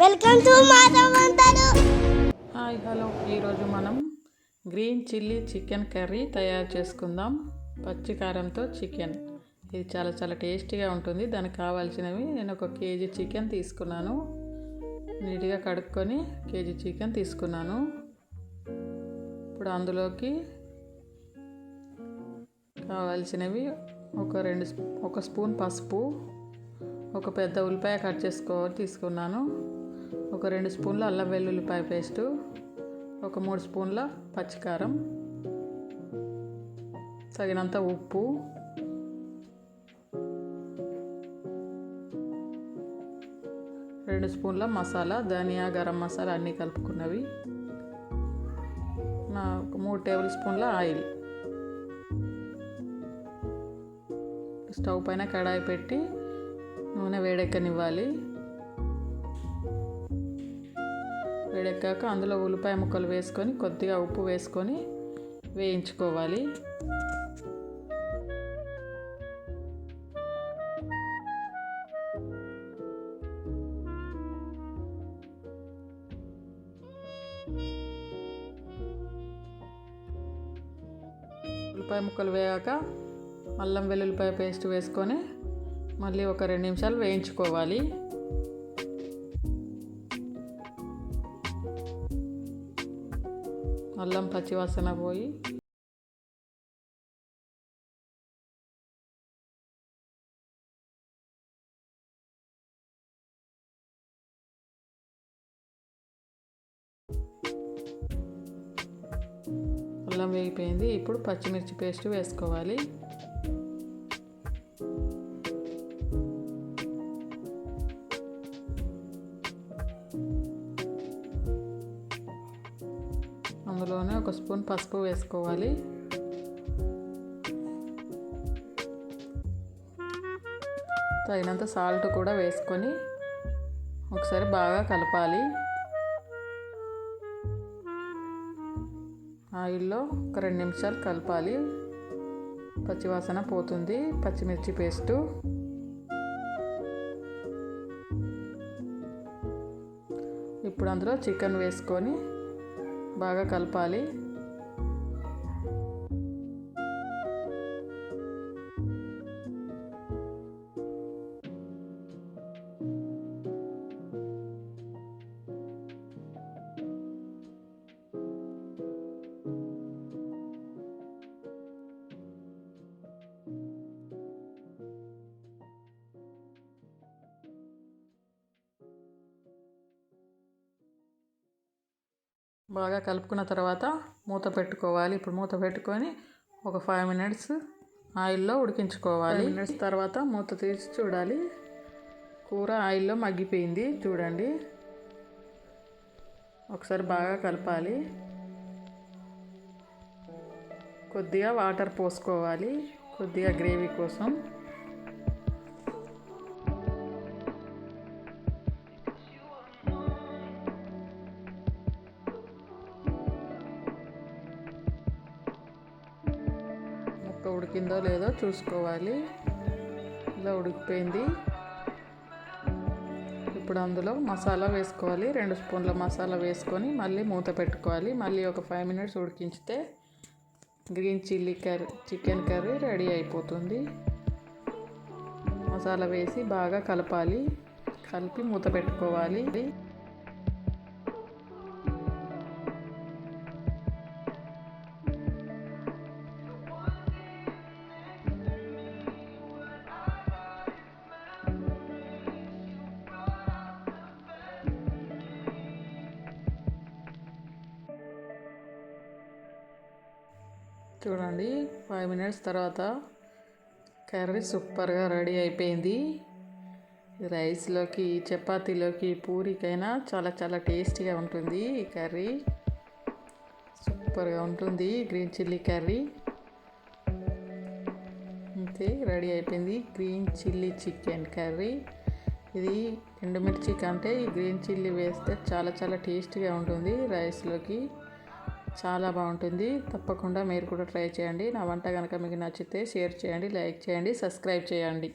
Welcome to మాధవంతలు hi hello. ఈరోజు మనం గ్రీన్ చిల్లీ చికెన్ కర్రీ తయారు చేసుకుందాం. పచ్చి కారంతో చికెన్. ఇది చాలా చాలా టేస్టీగా ఉంటుంది. దానికి కావాల్సినవి నేను ఒక కేజీ చికెన్ తీసుకున్నాను. నీట్గా కడుక్కొని కేజీ చికెన్ తీసుకున్నాను. ఇప్పుడు అందులోకి కావాల్సినవి ఒక రెండు ఒక స్పూన్ పసుపు ఒక పెద్ద ఉల్లిపాయ కట్ చేసుకో తీసుకున్నాను. ఒక రెండు స్పూన్ల అల్లం వెల్లుల్లిపాయ పేస్టు ఒక మూడు స్పూన్ల పచ్చికారం తగినంత ఉప్పు రెండు స్పూన్ల మసాలా ధనియా గరం మసాలా అన్నీ కలుపుకున్నవి. నా ఒక మూడు టేబుల్ స్పూన్ల ఆయిల్. స్టవ్ పైన కడాయి పెట్టి నూనె వేడెక్కనివ్వాలి. వేడెక్కాక అందులో ఉల్లిపాయ ముక్కలు వేసుకొని కొద్దిగా ఉప్పు వేసుకొని వేయించుకోవాలి. ఉల్లిపాయ ముక్కలు వేయాక అల్లం వెల్లుల్లిపాయ పేస్ట్ వేసుకొని మళ్ళీ ఒక రెండు నిమిషాలు వేయించుకోవాలి. అల్లం పచ్చివాసన పోయి అల్లం వేగిపోయింది. ఇప్పుడు పచ్చిమిర్చి పేస్ట్ వేసుకోవాలి. అందులోనే ఒక స్పూన్ పసుపు వేసుకోవాలి. తగినంత సాల్ట్ కూడా వేసుకొని ఒకసారి బాగా కలపాలి. ఆయిల్లో ఒక రెండు నిమిషాలు కలపాలి. పచ్చివాసన పోతుంది పచ్చిమిర్చి పేస్టు. ఇప్పుడు అందులో చికెన్ వేసుకొని బాగా కలపాలి. బాగా కలుపుకున్న తర్వాత మూత పెట్టుకోవాలి. ఇప్పుడు మూత పెట్టుకొని ఒక ఫైవ్ మినిట్స్ ఆయిల్లో ఉడికించుకోవాలి. మినిట్స్ తర్వాత మూత తీసి చూడాలి. కూర ఆయిల్లో మగ్గిపోయింది. చూడండి. ఒకసారి బాగా కలపాలి. కొద్దిగా వాటర్ పోసుకోవాలి. కొద్దిగా గ్రేవీ కోసం. ఉడికిందో లేదో చూసుకోవాలి. ఇలా ఉడికిపోయింది. ఇప్పుడు అందులో మసాలా వేసుకోవాలి. రెండు స్పూన్ల మసాలా వేసుకొని మళ్ళీ మూత పెట్టుకోవాలి. మళ్ళీ ఒక five minutes ఉడికించితే green chilli curry chicken curry ready అయిపోతుంది. మసాలా వేసి బాగా కలపాలి. కలిపి మూత పెట్టుకోవాలి. చూడండి ఫైవ్ మినిట్స్ తర్వాత కర్రీ సూపర్గా రెడీ అయిపోయింది. రైస్లోకి చపాతీలోకి పూరికైనా చాలా చాలా టేస్టీగా ఉంటుంది ఈ కర్రీ. సూపర్గా ఉంటుంది గ్రీన్ చిల్లీ కర్రీ. అంతే రెడీ అయిపోయింది గ్రీన్ చిల్లీ చికెన్ కర్రీ. ఇది ఎండుమిర్చి కంటే ఈ గ్రీన్ చిల్లీ వేస్తే చాలా చాలా టేస్టీగా ఉంటుంది రైస్లోకి. చాలా బాగుంటుంది. తప్పకుండా మీరు కూడా ట్రై చేయండి. నా వంట కనుక మీకు నచ్చితే షేర్ చేయండి లైక్ చేయండి సబ్స్క్రైబ్ చేయండి.